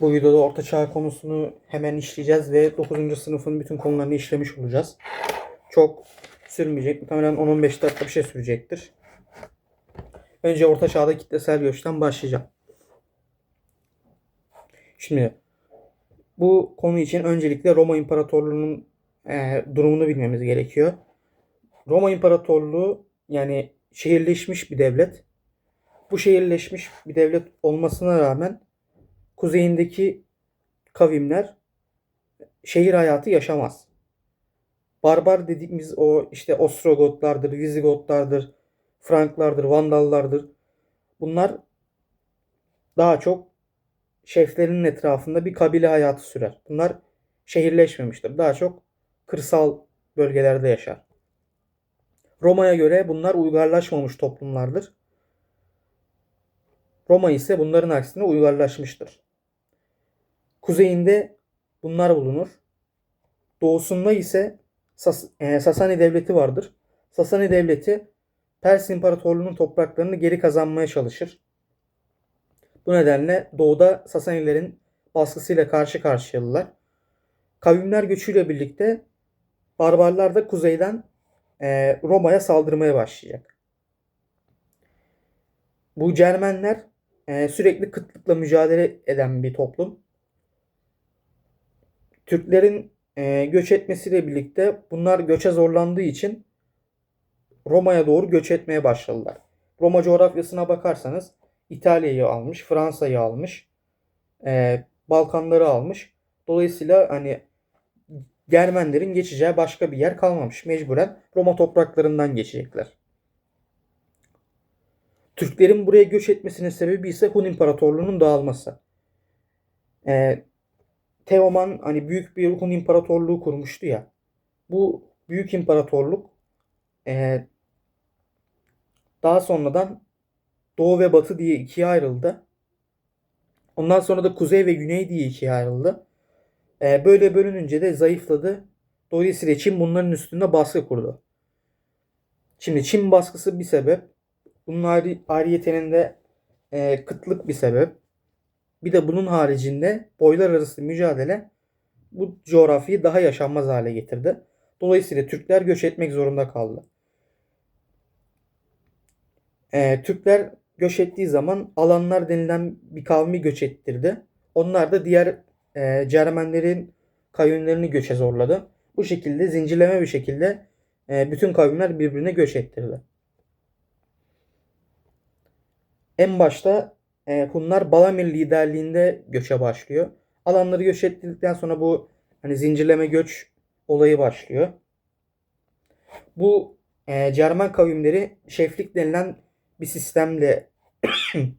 Bu videoda Orta Çağ konusunu hemen işleyeceğiz ve 9. sınıfın bütün konularını işlemiş olacağız. Çok sürmeyecek. Muhtemelen 10-15 dakika bir şey sürecektir. Önce Orta Çağ'da kitlesel göçten başlayacağım. Şimdi bu konu için öncelikle Roma İmparatorluğu'nun e, durumunu bilmemiz gerekiyor. Roma İmparatorluğu yani şehirleşmiş bir devlet. Bu şehirleşmiş bir devlet olmasına rağmen kuzeyindeki kavimler şehir hayatı yaşamaz. Barbar dediğimiz o işte Ostrogotlardır, Vizigotlardır, Franklardır, Vandallardır. Bunlar daha çok şeflerinin etrafında bir kabile hayatı sürer. Bunlar şehirleşmemiştir. Daha çok kırsal bölgelerde yaşar. Roma'ya göre bunlar uygarlaşmamış toplumlardır. Roma ise bunların aksine uygarlaşmıştır. Kuzeyinde bunlar bulunur. Doğusunda ise Sas e, Sasani Devleti vardır. Sasani Devleti Pers İmparatorluğu'nun topraklarını geri kazanmaya çalışır. Bu nedenle doğuda Sasanilerin baskısıyla karşı karşıyalılar. Kavimler göçüyle birlikte barbarlar da kuzeyden e, Roma'ya saldırmaya başlayacak. Bu Cermenler e, sürekli kıtlıkla mücadele eden bir toplum. Türklerin e, göç etmesiyle birlikte bunlar göçe zorlandığı için Roma'ya doğru göç etmeye başladılar. Roma coğrafyasına bakarsanız İtalya'yı almış, Fransa'yı almış, e, Balkanları almış. Dolayısıyla hani Germenlerin geçeceği başka bir yer kalmamış. Mecburen Roma topraklarından geçecekler. Türklerin buraya göç etmesinin sebebi ise Hun İmparatorluğu'nun dağılması. E, Teoman hani büyük bir Hun İmparatorluğu kurmuştu ya. Bu büyük imparatorluk e, daha sonradan Doğu ve Batı diye ikiye ayrıldı. Ondan sonra da Kuzey ve Güney diye ikiye ayrıldı. E, böyle bölününce de zayıfladı. Dolayısıyla Çin bunların üstünde baskı kurdu. Şimdi Çin baskısı bir sebep. Bunun ayrı, ayrıyetenin de e, kıtlık bir sebep. Bir de bunun haricinde boylar arası mücadele bu coğrafyayı daha yaşanmaz hale getirdi. Dolayısıyla Türkler göç etmek zorunda kaldı. E, Türkler göç ettiği zaman alanlar denilen bir kavmi göç ettirdi. Onlar da diğer e, Cermenlerin kavimlerini göçe zorladı. Bu şekilde zincirleme bir şekilde e, bütün kavimler birbirine göç ettirdi. En başta e, Hunlar Balamir liderliğinde göçe başlıyor. Alanları göç ettirdikten sonra bu hani zincirleme göç olayı başlıyor. Bu e, Cermen kavimleri şeflik denilen bir sistemle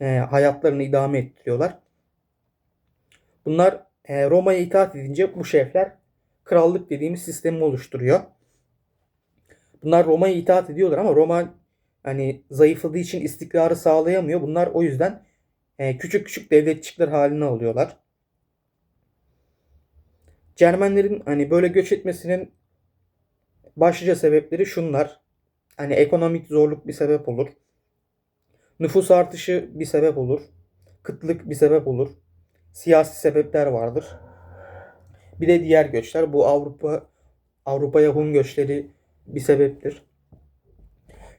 e, hayatlarını idame ettiriyorlar. Bunlar e, Roma'ya itaat edince bu şefler krallık dediğimiz sistemi oluşturuyor. Bunlar Roma'ya itaat ediyorlar ama Roma hani zayıfladığı için istikrarı sağlayamıyor. Bunlar o yüzden e, küçük küçük devletçikler haline alıyorlar. Cermenlerin hani böyle göç etmesinin başlıca sebepleri şunlar. Hani ekonomik zorluk bir sebep olur. Nüfus artışı bir sebep olur. Kıtlık bir sebep olur. Siyasi sebepler vardır. Bir de diğer göçler. Bu Avrupa Avrupa'ya Hun göçleri bir sebeptir.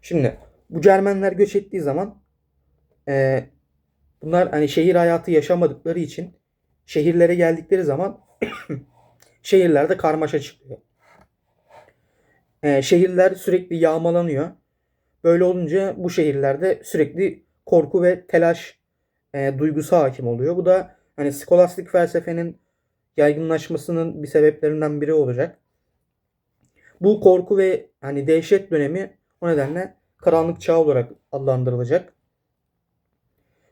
Şimdi bu Cermenler göç ettiği zaman e, bunlar hani şehir hayatı yaşamadıkları için şehirlere geldikleri zaman şehirlerde karmaşa çıkıyor. E, şehirler sürekli yağmalanıyor. Böyle olunca bu şehirlerde sürekli korku ve telaş e, duygusu hakim oluyor. Bu da hani skolastik felsefenin yaygınlaşmasının bir sebeplerinden biri olacak. Bu korku ve hani dehşet dönemi o nedenle karanlık çağ olarak adlandırılacak.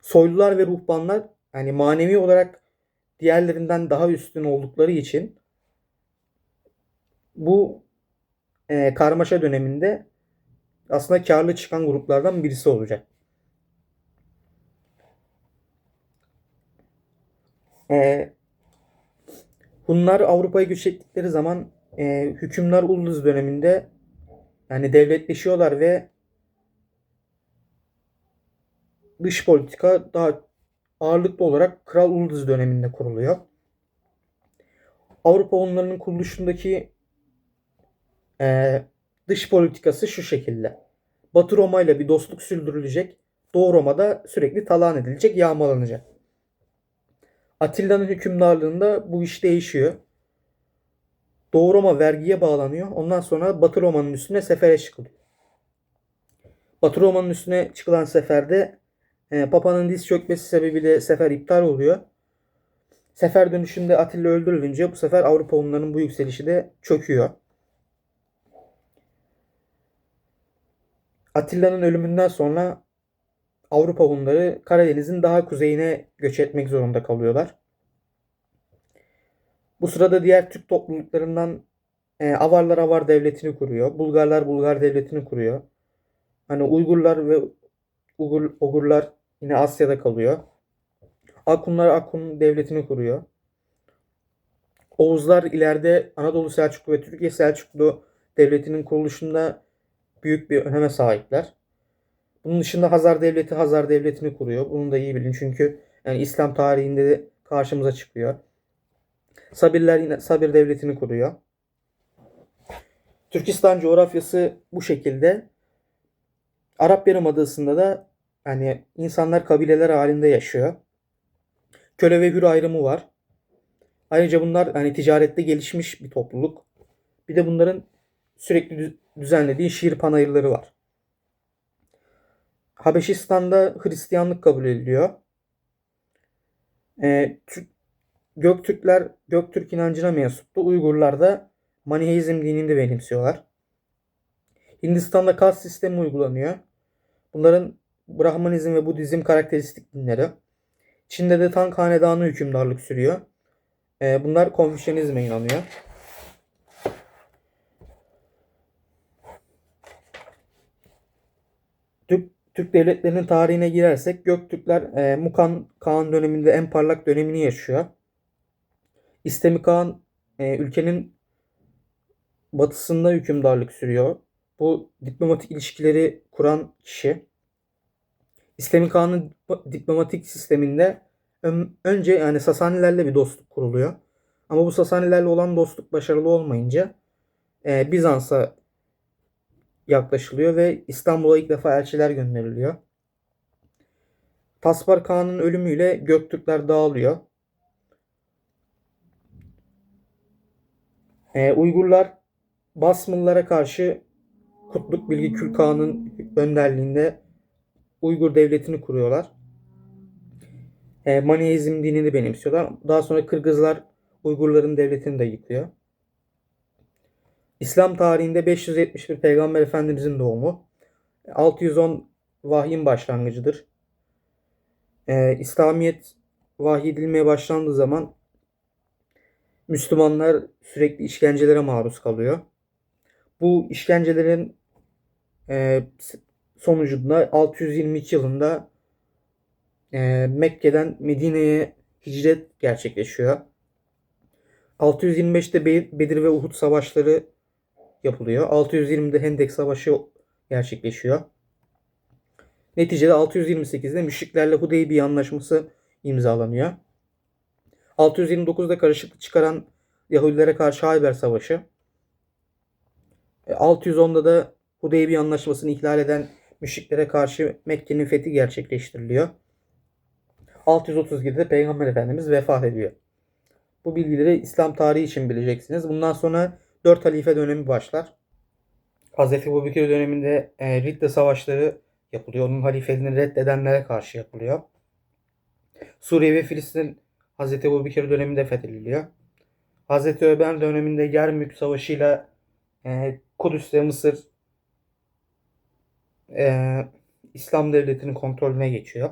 Soylular ve ruhbanlar yani manevi olarak diğerlerinden daha üstün oldukları için bu e, karmaşa döneminde aslında karlı çıkan gruplardan birisi olacak. E, Hunlar Avrupa'ya göç ettikleri zaman e, hükümler Ulus döneminde yani devletleşiyorlar ve dış politika daha ağırlıklı olarak Kral Uludız döneminde kuruluyor. Avrupa Hunlarının kuruluşundaki e, dış politikası şu şekilde. Batı Roma ile bir dostluk sürdürülecek. Doğu Roma'da sürekli talan edilecek, yağmalanacak. Atilla'nın hükümdarlığında bu iş değişiyor. Doğu Roma vergiye bağlanıyor. Ondan sonra Batı Roma'nın üstüne sefere çıkılıyor. Batı Roma'nın üstüne çıkılan seferde e, Papa'nın diz çökmesi sebebiyle sefer iptal oluyor. Sefer dönüşünde Atilla öldürülünce bu sefer Avrupa Hunlarının bu yükselişi de çöküyor. Atilla'nın ölümünden sonra Avrupa Hunları Karadeniz'in daha kuzeyine göç etmek zorunda kalıyorlar. Bu sırada diğer Türk topluluklarından e, Avarlar Avar devletini kuruyor. Bulgarlar Bulgar devletini kuruyor. Hani Uygurlar ve Ugur, Ogurlar yine Asya'da kalıyor. Akunlar Akun devletini kuruyor. Oğuzlar ileride Anadolu Selçuklu ve Türkiye Selçuklu devletinin kuruluşunda büyük bir öneme sahipler. Bunun dışında Hazar Devleti Hazar Devleti'ni kuruyor. Bunu da iyi bilin çünkü yani İslam tarihinde de karşımıza çıkıyor. Sabirler yine Sabir Devleti'ni kuruyor. Türkistan coğrafyası bu şekilde. Arap Yarımadası'nda da yani insanlar kabileler halinde yaşıyor. Köle ve hür ayrımı var. Ayrıca bunlar hani ticarette gelişmiş bir topluluk. Bir de bunların sürekli düzenlediği şiir panayırları var. Habeşistan'da Hristiyanlık kabul ediliyor. Ee, Türk, Göktürkler Göktürk inancına mensuptu. Uygurlar da Maniheizm dinini de benimsiyorlar. Hindistan'da kast sistemi uygulanıyor. Bunların Brahmanizm ve Budizm karakteristik dinleri. Çin'de de Tang Hanedanı hükümdarlık sürüyor. Ee, bunlar Konfüçyanizme inanıyor. Türk, Türk devletlerinin tarihine girersek Göktürkler e, Mukan Kağan döneminde en parlak dönemini yaşıyor. İstemi Kağan e, ülkenin batısında hükümdarlık sürüyor. Bu diplomatik ilişkileri kuran kişi. İslami Kağan'ın diplomatik sisteminde önce yani Sasanilerle bir dostluk kuruluyor. Ama bu Sasanilerle olan dostluk başarılı olmayınca e, Bizans'a yaklaşılıyor ve İstanbul'a ilk defa elçiler gönderiliyor. Taspar Kağan'ın ölümüyle Göktürkler dağılıyor. Ee, Uygurlar Basmıllara karşı Kutluk Bilgi Kül Kağan'ın önderliğinde Uygur devletini kuruyorlar. E, Maniheizm dinini benimsiyorlar. Daha sonra Kırgızlar Uygurların devletini de yıkıyor. İslam tarihinde 571 Peygamber Efendimizin doğumu. 610 vahyin başlangıcıdır. Ee, İslamiyet vahiy edilmeye başlandığı zaman Müslümanlar sürekli işkencelere maruz kalıyor. Bu işkencelerin e, sonucunda 622 yılında e, Mekke'den Medine'ye hicret gerçekleşiyor. 625'te Bedir ve Uhud savaşları yapılıyor. 620'de Hendek Savaşı gerçekleşiyor. Neticede 628'de müşriklerle Hudeybiye Anlaşması imzalanıyor. 629'da karışıklık çıkaran Yahudilere karşı Hayber Savaşı. 610'da e, da Hudeybiye Anlaşması'nı ihlal eden müşriklere karşı Mekke'nin fethi gerçekleştiriliyor. 637'de Peygamber Efendimiz vefat ediyor. Bu bilgileri İslam tarihi için bileceksiniz. Bundan sonra 4 halife dönemi başlar. Hz. Ebubekir döneminde e, Ridde savaşları yapılıyor. Onun halifeliğini reddedenlere karşı yapılıyor. Suriye ve Filistin Hz. Ebubekir döneminde fethediliyor. Hz. Ömer döneminde Yermük Savaşı'yla e, Kudüs ve Mısır e, İslam devletinin kontrolüne geçiyor.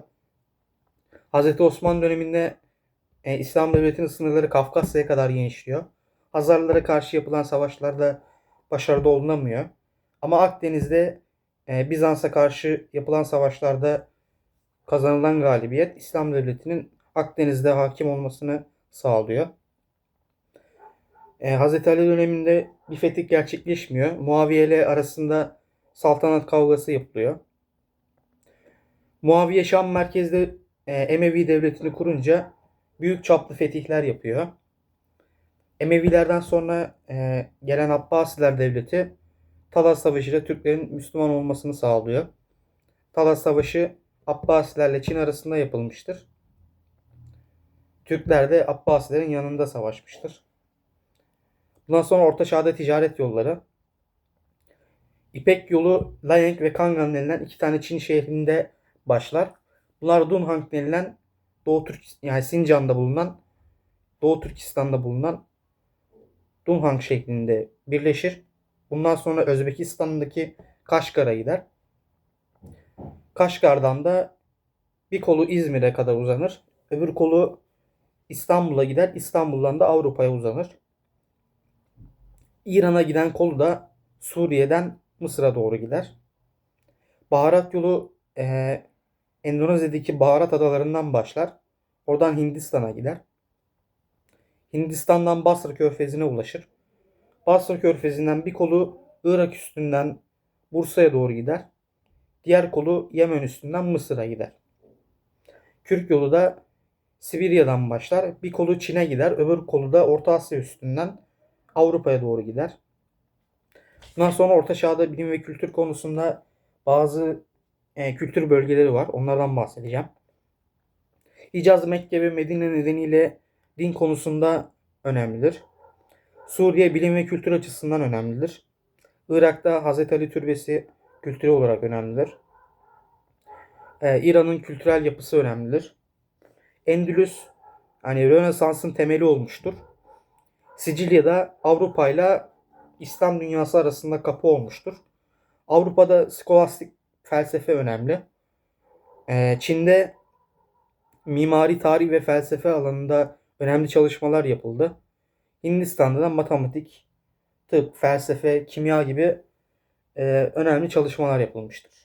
Hz. Osman döneminde e, İslam devletinin sınırları Kafkasya'ya kadar genişliyor. Hazarlara karşı yapılan savaşlarda başarılı olunamıyor. Ama Akdeniz'de e, Bizans'a karşı yapılan savaşlarda kazanılan galibiyet İslam devletinin Akdeniz'de hakim olmasını sağlıyor. E, Hz. Ali döneminde bir fetih gerçekleşmiyor. Muaviye ile arasında saltanat kavgası yapılıyor. Muaviye Şam merkezde e, Emevi devletini kurunca büyük çaplı fetihler yapıyor. Emevilerden sonra e, gelen Abbasiler devleti Talas Savaşı ile Türklerin Müslüman olmasını sağlıyor. Talas Savaşı Abbasilerle Çin arasında yapılmıştır. Türkler de Abbasilerin yanında savaşmıştır. Bundan sonra Orta Çağ'da ticaret yolları. İpek yolu Layang ve Kangan denilen iki tane Çin şehrinde başlar. Bunlar Dunhang denilen Doğu Türk yani Sincan'da bulunan Doğu Türkistan'da bulunan Dunhang şeklinde birleşir. Bundan sonra Özbekistan'daki Kaşgar'a gider. Kaşgar'dan da bir kolu İzmir'e kadar uzanır. Öbür kolu İstanbul'a gider. İstanbul'dan da Avrupa'ya uzanır. İran'a giden kolu da Suriye'den Mısır'a doğru gider. Baharat yolu eee, Endonezya'daki baharat adalarından başlar. Oradan Hindistan'a gider. Hindistan'dan Basra Körfezi'ne ulaşır. Basra Körfezi'nden bir kolu Irak üstünden Bursa'ya doğru gider. Diğer kolu Yemen üstünden Mısır'a gider. Kürk yolu da Sibirya'dan başlar. Bir kolu Çin'e gider. Öbür kolu da Orta Asya üstünden Avrupa'ya doğru gider. Bundan sonra Orta Çağ'da bilim ve kültür konusunda bazı e, kültür bölgeleri var. Onlardan bahsedeceğim. Hicaz, Mekke ve Medine nedeniyle din konusunda önemlidir. Suriye bilim ve kültür açısından önemlidir. Irak'ta Hazreti Ali Türbesi kültürel olarak önemlidir. Ee, İran'ın kültürel yapısı önemlidir. Endülüs hani Rönesans'ın temeli olmuştur. Sicilya'da Avrupa ile İslam dünyası arasında kapı olmuştur. Avrupa'da skolastik felsefe önemli. Ee, Çin'de mimari, tarih ve felsefe alanında önemli çalışmalar yapıldı. Hindistan'da da matematik, tıp, felsefe, kimya gibi e, önemli çalışmalar yapılmıştır.